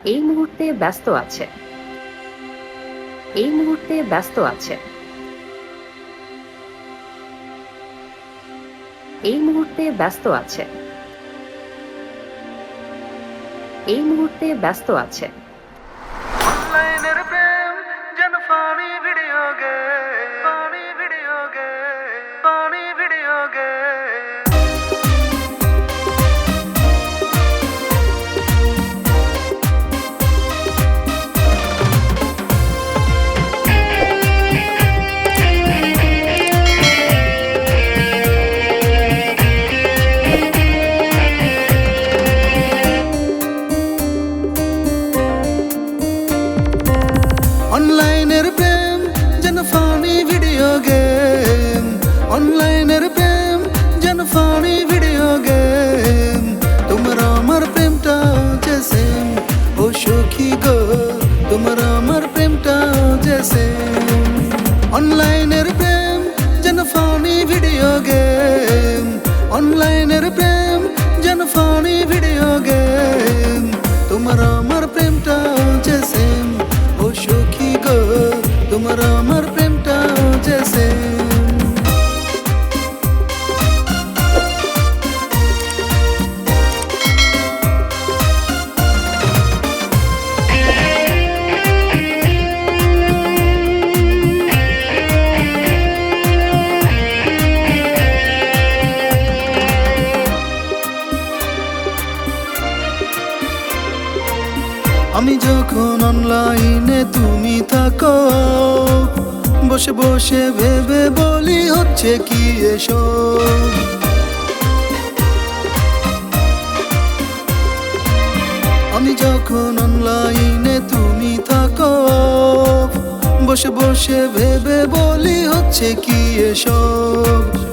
এই মুহূর্তে ব্যস্ত আছে। এই মুহূর্তে ব্যস্ত আছে। এই মুহূর্তে ব্যস্ত আছে। এই মুহূর্তে ব্যস্ত আছে। অনলাইনের অনলাইনের প্রেম, যেন ফানি ভিডিও গেম অনলাইনের প্রেম, যেন ফানি ভিডিও গেম তোমার আমার প্রেমটা যে সেম ও সখী গো, তোমার আমার প্রেমটা যে অনলাইনের প্রেম, যেন ফানি ভিডিও গেম অনলাইনের প্রেম, যেন ফানি অনলাইনে তুমি থাকো। বসে বসে ভেবে বলি হচ্ছে কি এসব। আমি যখন অনলাইনে তুমি থাকো, বসে বসে ভেবে বলি হচ্ছে কি এসব।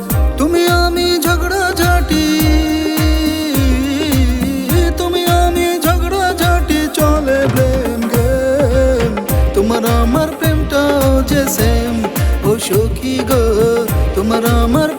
সখী গো তোমার আমার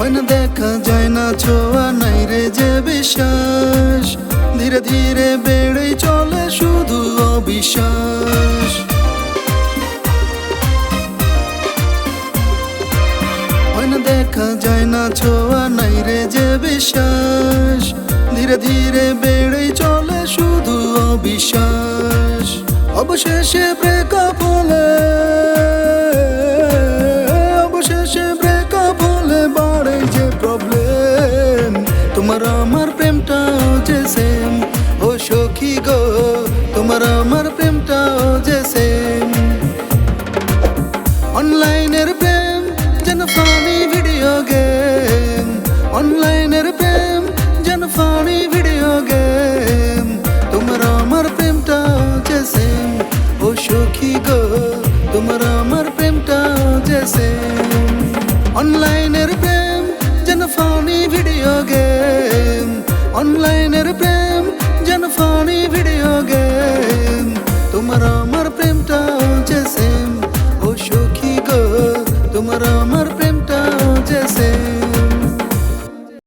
হয় না দেখা যায় না ছোঁয়া নাই রে যে বিশ্বাস? ধীরে ধীরে বেড়ে চলে শুধু অবিশ্বাস। হয় না দেখা যায় না ছোঁয়া নাই রে যে বিশ্বাস? ধীরে ধীরে বেড়ে চলে শুধু অবিশ্বাস। অবশেষে ব্রেকআপ যে সেম ও সখী গো, তোমার আমার প্রেমটাও যে সেম অনলাইনের প্রেম যেন ফানি ভিডিও গেম অনলাইনের প্রেম যেন ফানি ভিডিও গেম তোমার আমার প্রেমটাও যে সেম ও সখী গো, তোমার আমার প্রেমটাও যে সেম অনলাইনের প্রেম যেন ফানি ভিডিও অনলাইনের প্রেম